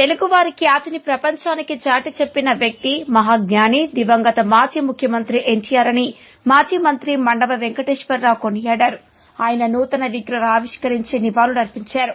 తెలుగువారి ఖ్యాతిని ప్రపంచానికి చాటి చెప్పిన వ్యక్తి మహాజ్ఞాని దివంగత మాజీ ముఖ్యమంత్రి ఎన్టీఆర్ అని మాజీ మంత్రి మండవ వెంకటేశ్వరరావు కొనియాడారు. ఆయన నూతన విగ్రహం ఆవిష్కరించి నివాళులర్పించారు.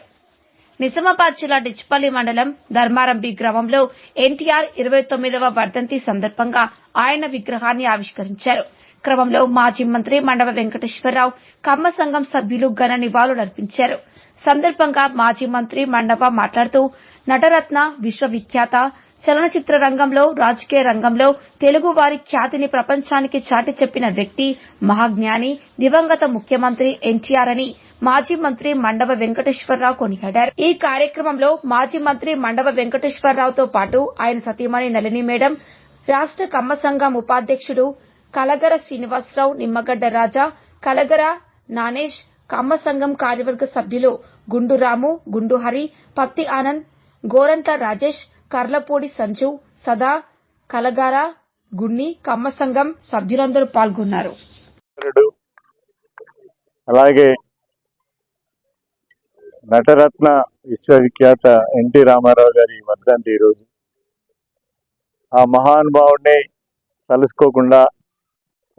నిజామాబాద్ జిల్లా డిచ్పల్లి మండలం ధర్మారంబి గ్రామంలో ఎన్టీఆర్ ఇరవై తొమ్మిదవ వర్ధంతి సందర్భంగా ఆయన విగ్రహాన్ని ఆవిష్కరించారు. క్రమంలో మాజీ మంత్రి మండవ వెంకటేశ్వరరావు కమ్మ సంఘం సభ్యులు ఘన నివాళులర్పించారు. సందర్భంగా మాజీ మంత్రి మండవ మాట్లాడుతూ నటరత్న విశ్వవిఖ్యాత చలనచిత్ర రంగంలో రాజకీయ రంగంలో తెలుగు వారి ఖ్యాతిని ప్రపంచానికి చాటి చెప్పిన వ్యక్తి మహాజ్ఞాని దివంగత ముఖ్యమంత్రి ఎన్టీఆర్ అని మాజీ మంత్రి మండవ వెంకటేశ్వరరావు కొనియాడారు. ఈ కార్యక్రమంలో మాజీ మంత్రి మండవ వెంకటేశ్వరరావుతో పాటు ఆయన సతీమణి నళిని మేడం రాష్ట్ర కమ్మ సంఘం ఉపాధ్యక్షుడు కలగర శ్రీనివాసరావు నిమ్మగడ్డ రాజా కలగర నానేష్ కమ్మ సంఘం కార్యవర్గ సభ్యులు గుండురాము గుండుహరి పత్తి ఆనంద్ గోరంట్ల రాజేష్ కర్లపూడి సంజీవ్ సదా కలగార గున్ని కమ్మ సంఘం సభ్యులందరూ పాల్గొన్నారు. అలాగే నటరత్న విశ్వవిఖ్యాత ఎన్టీ రామారావు గారి వర్ధంతి ఈరోజు. ఆ మహానుభావుడిని తలుసుకోకుండా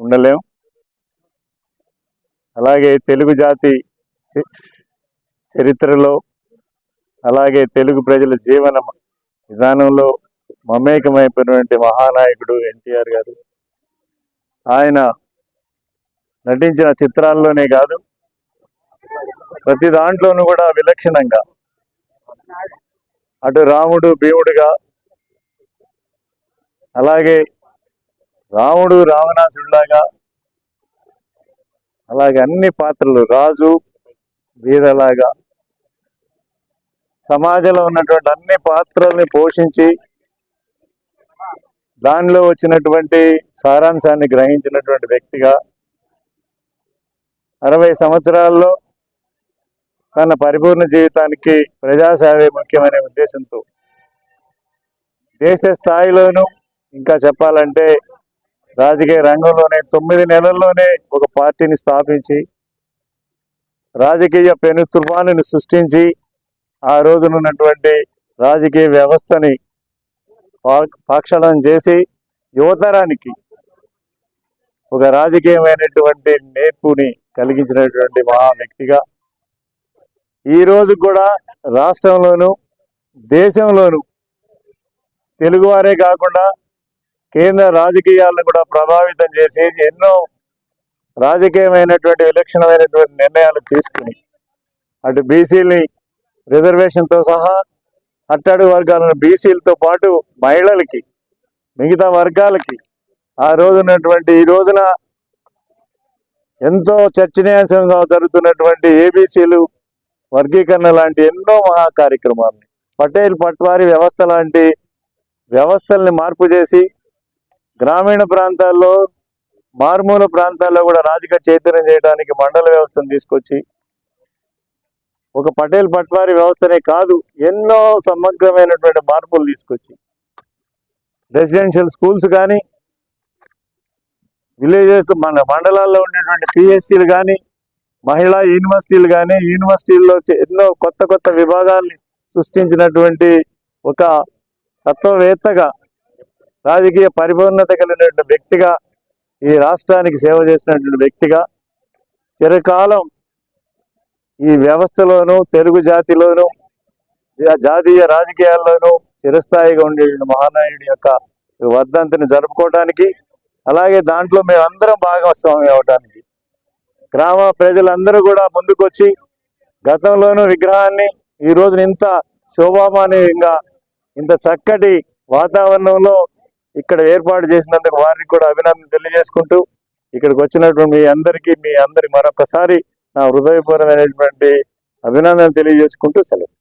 ఉండలేం. అలాగే తెలుగు జాతి చరిత్రలో అలాగే తెలుగు ప్రజల జీవన విధానంలో మమేకమైపోయినటువంటి మహానాయకుడు ఎన్టీఆర్ గారు. ఆయన నటించిన చిత్రాల్లోనే కాదు ప్రతి దాంట్లోనూ కూడా విలక్షణంగా. అటు రాముడు భీముడుగా అలాగే రాముడు రావణాసుడిలాగా అలాగే అన్ని పాత్రలు రాజు వీరలాగా సమాజంలో ఉన్నటువంటి అన్ని పాత్రల్ని పోషించి దానిలో వచ్చినటువంటి సారాంశాన్ని గ్రహించినటువంటి వ్యక్తిగా అరవై సంవత్సరాల్లో తన పరిపూర్ణ జీవితానికి ప్రజాసేవే ముఖ్యమనే ఉద్దేశంతో దేశ స్థాయిలోనూ ఇంకా చెప్పాలంటే రాజకీయ రంగంలోనే తొమ్మిది నెలల్లోనే ఒక పార్టీని స్థాపించి రాజకీయ పెను తుఫానుని సృష్టించి ఆ రోజునున్నటువంటి రాజకీయ వ్యవస్థని పా- చేసి యువతరానికి ఒక రాజకీయమైనటువంటి నేర్పుని కలిగించినటువంటి మహా వ్యక్తిగా ఈ రోజు కూడా రాష్ట్రంలోను దేశంలోను తెలుగువారే కాకుండా కేంద్ర రాజకీయాలను కూడా ప్రభావితం చేసి ఎన్నో రాజకీయమైనటువంటి విలక్షణమైనటువంటి నిర్ణయాలు తీసుకుని అటు బీసీని రిజర్వేషన్తో సహా అట్టడుగు వర్గాలను బీసీలతో పాటు మహిళలకి మిగతా వర్గాలకి ఆ రోజునటువంటి ఈ రోజున ఎంతో చర్చనీయాంశంగా జరుగుతున్నటువంటి ఏబీసీలు వర్గీకరణ లాంటి ఎన్నో మహా కార్యక్రమాలు పటేల్ పట్వారి వ్యవస్థ లాంటి వ్యవస్థల్ని మార్పు చేసి గ్రామీణ ప్రాంతాల్లో మారుమూల ప్రాంతాల్లో కూడా రాజకీయ చైతన్యం చేయడానికి మండల వ్యవస్థను తీసుకొచ్చి ఒక పటేల్ పట్వారి వ్యవస్థనే కాదు ఎన్నో సమగ్రమైనటువంటి మార్పులు తీసుకొచ్చి. రెసిడెన్షియల్ స్కూల్స్ కానీ విలేజెస్ మన మండలాల్లో ఉండేటువంటి పిఎస్సీలు కానీ మహిళా యూనివర్సిటీలు కానీ యూనివర్సిటీల్లో చే- ఎన్నో కొత్త కొత్త విభాగాల్ని సృష్టించినటువంటి ఒక తత్వవేత్తగా రాజకీయ పరిపూర్ణత కలిగినటువంటి వ్యక్తిగా ఈ రాష్ట్రానికి సేవ చేసినటువంటి వ్యక్తిగా చిరకాలం ఈ వ్యవస్థలోనూ తెలుగు జాతిలోనూ జాతీయ రాజకీయాల్లోనూ చిరస్థాయిగా ఉండే మహానాయుడి యొక్క వర్ధంతిని జరుపుకోవడానికి అలాగే దాంట్లో మేమందరం భాగస్వామి అవడానికి గ్రామ ప్రజలందరూ కూడా ముందుకొచ్చి గతంలోనూ విగ్రహాన్ని ఈ రోజున ఇంత శోభామానీయంగా ఇంత చక్కటి వాతావరణంలో ఇక్కడ ఏర్పాటు చేసినందుకు వారికి కూడా అభినందన తెలియజేసుకుంటూ ఇక్కడికి వచ్చినటువంటి మీ అందరికీ మీ అందరి మరొకసారి నా హృదయపూర్వమైనటువంటి అభినందన తెలియజేసుకుంటూ సెలవు.